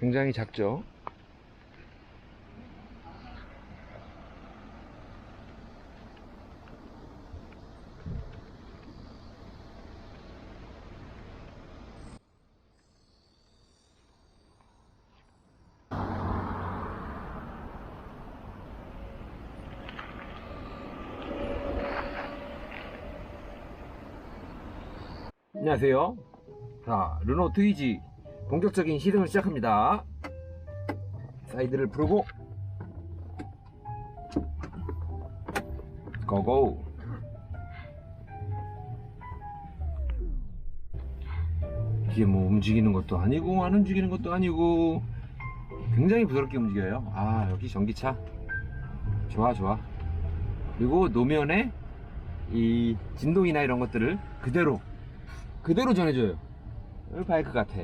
굉장히 작죠. 안녕하세요. 자, 르노 트위지 본격적인 시승을 시작합니다. 사이드를 풀고 고고. 이게 뭐 움직이는 것도 아니고 안 움직이는 것도 아니고 굉장히 부드럽게 움직여요. 아 여기 전기차 좋아 좋아. 그리고 노면에 이 진동이나 이런 것들을 그대로 그대로 전해줘요. 바이크 같아.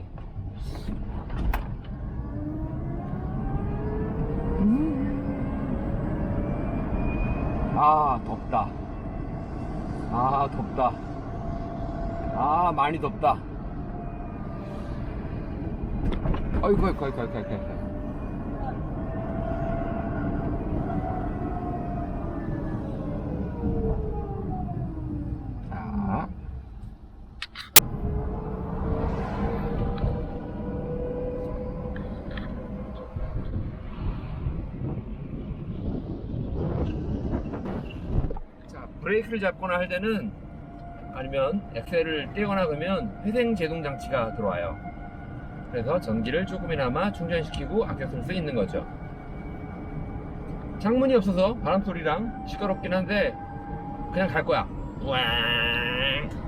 아 덥다. 아 덥다. 아 많이 덥다. 아이고 아이고 아이고 아이고 아이고. 브레이크를 잡거나 할 때는 아니면 엑셀을 떼거나 그러면 회생 제동 장치가 들어와요. 그래서 전기를 조금이나마 충전시키고 아껴 쓸 수 있는 거죠. 창문이 없어서 바람 소리랑 시끄럽긴 한데 그냥 갈 거야. 우왕.